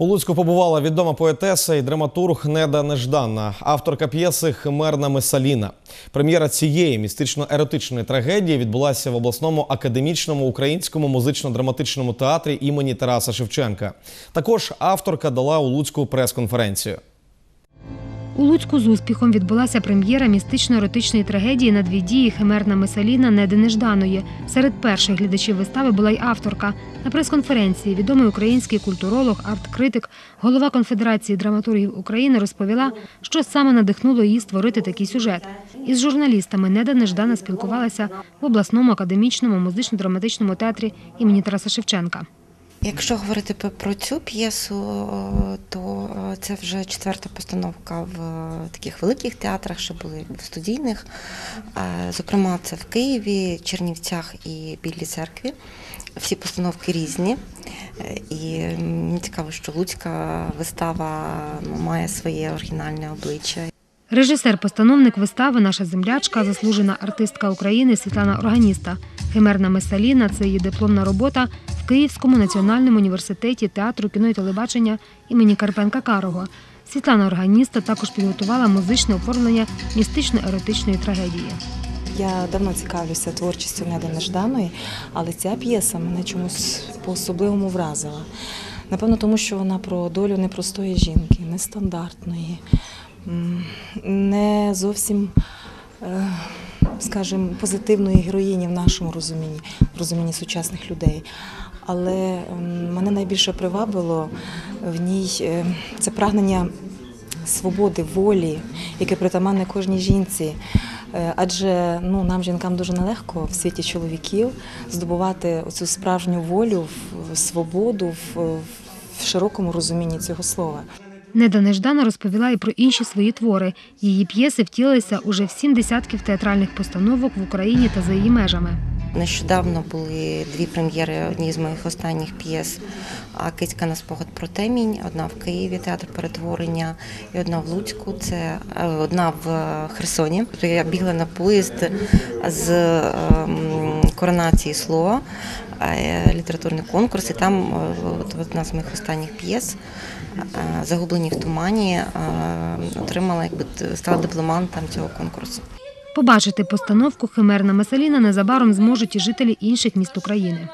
У Луцьку побувала відома поетеса і драматург Неда Нежданна, авторка п'єси Химерна Месаліна. Прем'єра цієї містично-еротичної трагедії відбулася в обласному академічному українському музично-драматичному театрі імені Тараса Шевченка. Також авторка дала у Луцьку прес-конференцію. У Луцьку з успіхом відбулася прем'єра містично-еротичної трагедії на дві дії Химерна Месаліна Неди Нежданої. Серед перших глядачів вистави була й авторка. На прес-конференції відомий український культуролог, арт-критик, голова Конфедерації драматургів України розповіла, що саме надихнуло її створити такий сюжет. Із журналістами Неда Неждана спілкувалася в обласному академічному музично-драматичному театрі імені Тараса Шевченка. Якщо говорити про цю п'єсу, це вже четверта постановка в е, таких великих театрах, що були в студійних. Е, Зокрема, це в Києві, Чернівцях і Білій церкві. Всі постановки різні. Е, І мені цікаво, що Луцька вистава ну, має своє оригінальне обличчя. Режисер-постановник вистави, наша землячка, заслужена артистка України Світлана Органіста. Химерна Месаліна це її дипломна робота в Київському національному університеті театру кіно і телебачення імені Карпенка Карого. Світлана Органіста також підготувала музичне оформлення містично-еротичної трагедії. Я давно цікавлюся творчістю Неди Нежданої, але ця п'єса мене чомусь по-особливому вразила. Напевно, тому що вона про долю непростої жінки, нестандартної, не зовсім, е, скажімо, позитивної героїні в нашому розумінні, в розумінні сучасних людей. Але мене найбільше привабило в ній е, це прагнення свободи, волі, яке притаманне кожній жінці. Е, Адже ну, нам, жінкам, дуже нелегко в світі чоловіків здобувати цю справжню волю, свободу в широкому розумінні цього слова. Неда Неждана розповіла і про інші свої твори. Її п'єси втілилися уже в сім десятків театральних постановок в Україні та за її межами. Нещодавно були дві прем'єри одні з моїх останніх п'єс. Кицька на спогад про темінь. Одна в Києві, театр перетворення, і одна в Луцьку. Це е, одна в Херсоні. Тобто Я бігла на поїзд з ем, коронації слова, е, літературний конкурс, і там е, одна з моїх останніх п'єс. е, Загублені в тумані отримала, якби стала дипломантом цього конкурсу. Побачити постановку Химерна Месаліна незабаром зможуть і жителі інших міст України.